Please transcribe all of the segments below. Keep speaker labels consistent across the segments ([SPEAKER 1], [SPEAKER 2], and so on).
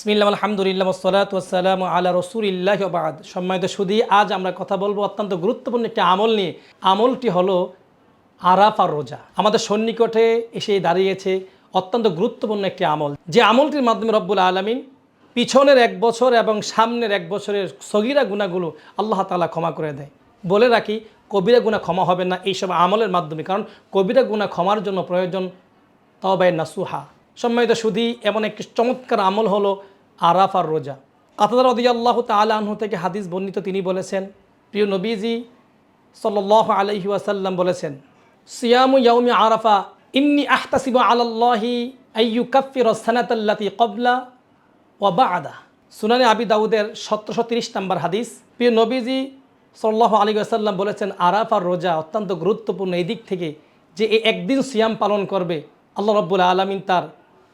[SPEAKER 1] বিসমিল্লাহ, আলহামদুলিল্লাহ সালাত ওয়াসালাম আলা রসুলিল্লাহ বাদ। সম্মানিত সুদী, আজ আমরা কথা বলব অত্যন্ত গুরুত্বপূর্ণ একটি আমল নিয়ে। আমলটি হলো আরাফা রোজা। আমাদের সন্নিকটে এসে দাঁড়িয়েছে অত্যন্ত গুরুত্বপূর্ণ একটি আমল। যে আমলটির মাধ্যমে রব্বুল আলমিন পিছনের এক বছর এবং সামনের এক বছরের সগিরা গুণাগুলো আল্লাহ তালা ক্ষমা করে দেয়। বলে রাখি, কবিরা গুণা ক্ষমা হবে না এইসব আমলের মাধ্যমে, কারণ কবিরা গুণা ক্ষমার জন্য প্রয়োজন তবাই নাসুহা। সম্মানিত সুদী, এমন একটি চমৎকার আমল হলো আরাফার রোজা। কাতার রদি আল্লাহ তালাহ থেকে হাদিস বর্ণিত, তিনি বলেছেন, প্রিয় নবীজি সাল্লাহ আলহি ওয়াসাল্লাম বলেছেন, সিয়ামু ইয়াউমি আরাফা, ইন্নি আহতাসিব আলাল্লাহি আইয়ু কাফির সানাতাল্লাতি কবলা ওয়াবা আদা সুনানে আবি দাউদের সতেরোশো তিরিশ নম্বর হাদিস, প্রিয় নবীজি সাল্লাহ আলী আসাল্লাম বলেছেন, আরাফার রোজা অত্যন্ত গুরুত্বপূর্ণ এই দিক থেকে যে এই একদিন সিয়াম পালন করবে। আল্লাহ রব্বুল আলমিন তার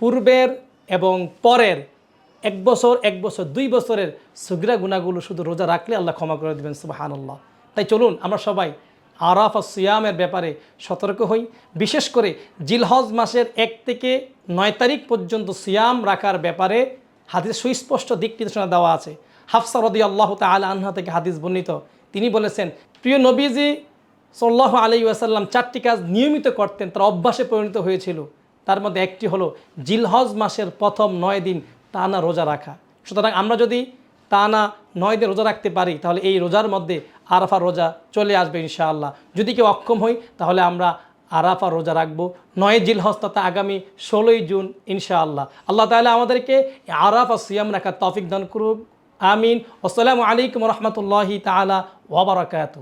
[SPEAKER 1] পূর্বের এবং পরের এক বছর এক বছর, দুই বছরের সুগরা গুণাগুলো শুধু রোজা রাখলে আল্লাহ ক্ষমা করে দেবেন সুবাহান আল্লাহ তাই চলুন, আমরা সবাই আরাফ আর সিয়ামের ব্যাপারে সতর্ক হই। বিশেষ করে জিলহজ মাসের এক থেকে নয় তারিখ পর্যন্ত সিয়াম রাখার ব্যাপারে হাদিস সুস্পষ্ট দিক নির্দেশনা দেওয়া আছে। হাফসা রদি আল্লাহ তালা আনহা থেকে হাদিস বর্ণিত। তিনি বলেছেন, প্রিয় নবীজি সাল্লাহ আলী আসাল্লাম চারটি কাজ নিয়মিত করতেন, তার অভ্যাসে পরিণত হয়েছিল। তার মধ্যে একটি হলো, জিলহজ মাসের প্রথম নয় দিন টানা রোজা রাখা। সুতরাং আমরা যদি তা না নয় দিন রোজা রাখতে পারি, তাহলে এই রোজার মধ্যে আরাফা রোজা চলে আসবে ইনশাআল্লাহ। যদি কেউ অক্ষম হই, তাহলে আমরা আরাফা রোজা রাখব। নয় জিলহজ তথা আগামী ষোলোই জুন ইনশাআল্লাহ। আল্লাহ তাহলে আমাদেরকে আরাফা সিয়াম রাখার তফিক দান করুক। আমিন। আসসালামু আলাইকুম রহমতুল্লাহি তালা ওবরাকাতু